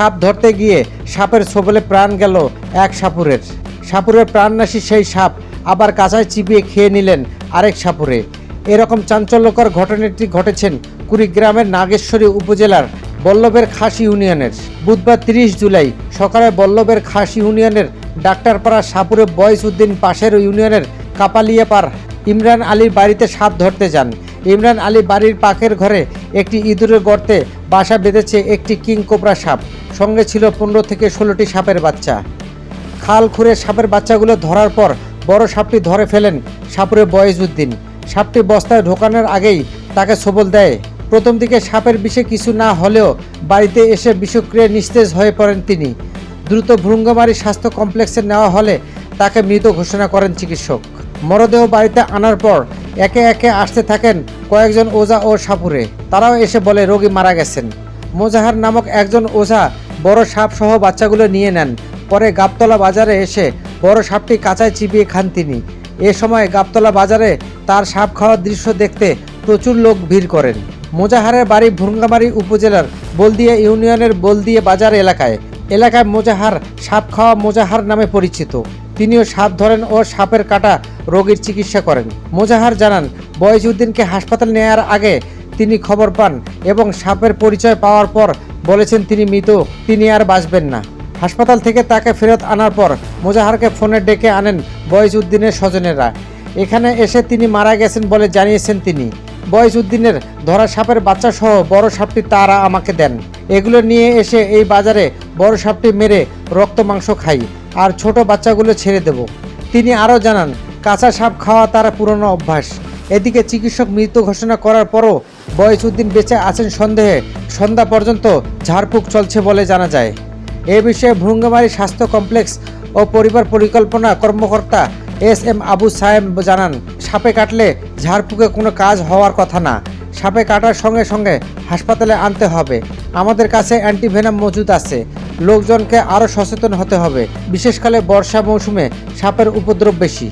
সাপ ধরতে গিয়ে সাপের ছোবলে প্রাণ গেল এক সাপুরের। সাপুরের প্রাণনাশী সেই সাপ আবার কাঁচায় চিবিয়ে খেয়ে নিলেন আরেক সাপুরে। এরকম চাঞ্চল্যকর ঘটনাটি ঘটেছেন কুড়িগ্রামের নাগেশ্বরী উপজেলার বল্লভের খাস ইউনিয়নের। বুধবার তিরিশ জুলাই সকালে বল্লভের খাস ইউনিয়নের ডাক্তারপাড়া সাপুরে বয়স উদ্দিন পাশের ইউনিয়নের কাপালিয়াপাড় ইমরান আলীর বাড়িতে সাপ ধরতে যান। ইমরান আলী বাড়ির পাকের ঘরে একটি ইঁদুরের গর্তে বাসা বেঁধেছে একটি কিং কোবরা সাপ। সঙ্গে ছিল পনেরো থেকে ষোলোটি সাপের বাচ্চা। খাল খুঁড়ে সাপের বাচ্চাগুলো ধরার পর বড় সাপটি ধরে ফেলেন সাপুরে বয়েজউদ্দিন সাপটি বস্তায় ঢোকানোর আগেই তাকে সবল দেয়। প্রথম দিকে সাপের বিষে কিছু না হলেও বাড়িতে এসে বিষক্রিয়া নিস্তেজ হয়ে পড়েন তিনি। দ্রুত ভ্রুঙ্গমারি স্বাস্থ্য কমপ্লেক্সে নেওয়া হলে তাকে মৃত ঘোষণা করেন চিকিৎসক। মরদেহ বাড়িতে আনার পর একে একে আসতে থাকেন কয়েকজন ওজা ও সাপুরে। তারাও এসে বলে, রোগী মারা গেছেন। মোজাহার নামক একজন ওঝা বড় সাপ সহ বাচ্চাগুলো নিয়ে নেন। পরে গাবতলা বাজারে এসে বড় সাপটি কাঁচায় চিবিয়ে খান তিনি। এ সময় গাবতলা বাজারে তার সাপ খাওয়ার দৃশ্য দেখতে প্রচুর লোক ভিড় করেন। মোজাহারের বাড়ি ভুঙ্গামারি উপজেলার বলদিয়া ইউনিয়নের বলদিয়া বাজার এলাকায়। এলাকায় মোজাহার সাপ খাওয়া মোজাহার নামে পরিচিত। তিনিও সাপ ধরেন ও সাপের কাটা রোগীর চিকিৎসা করেন। মোজাহার জানান বয়জউদ্দিনকে হাসপাতাল নেওয়ার আগে তিনি খবর পান এবং সাপের পরিচয় পাওয়ার পর বলেছেন তিনি মৃত, তিনি আর বাঁচবেন না। হাসপাতাল থেকে তাকে ফেরত আনার পর মোজাহারকে ফোনে ডেকে আনেন বয়েজ উদ্দিনের স্বজনেরা। এখানে এসে তিনি মারা গেছেন বলে জানিয়েছেন তিনি। বয়েজ উদ্দিনের ধরা সাপের বাচ্চা সহ বড় সাপটি তারা আমাকে দেন। এগুলো নিয়ে এসে এই বাজারে বড় সাপটি মেরে রক্ত মাংস খাই আর ছোট বাচ্চাগুলো ছেড়ে দেব। তিনি আরও জানান, কাঁচা সাপ খাওয়া তার পুরনো অভ্যাস। এদিকে চিকিৎসক মৃত ঘোষণা করার পরও বয়সউদ্দিন বেঁচে আছেন সন্দেহে। সন্ধ্যা পর্যন্ত ঝাড়ফুঁক চলছে বলে জানা যায়। এ বিষয়ে ভ্রুঙ্গামারী স্বাস্থ্য কমপ্লেক্স ও পরিবার পরিকল্পনা কর্মকর্তা এস এম আবু সায়েম জানান, সাপে কাটলে ঝাড়ফুঁকে কোনো কাজ হওয়ার কথা না। সাপে কাটার সঙ্গে সঙ্গে হাসপাতালে আনতে হবে। আমাদের কাছে অ্যান্টিভেনাম মজুদ আছে। লোকজনকে আরও সচেতন হতে হবে। বিশেষকালে বর্ষা মৌসুমে সাপের উপদ্রব বেশি।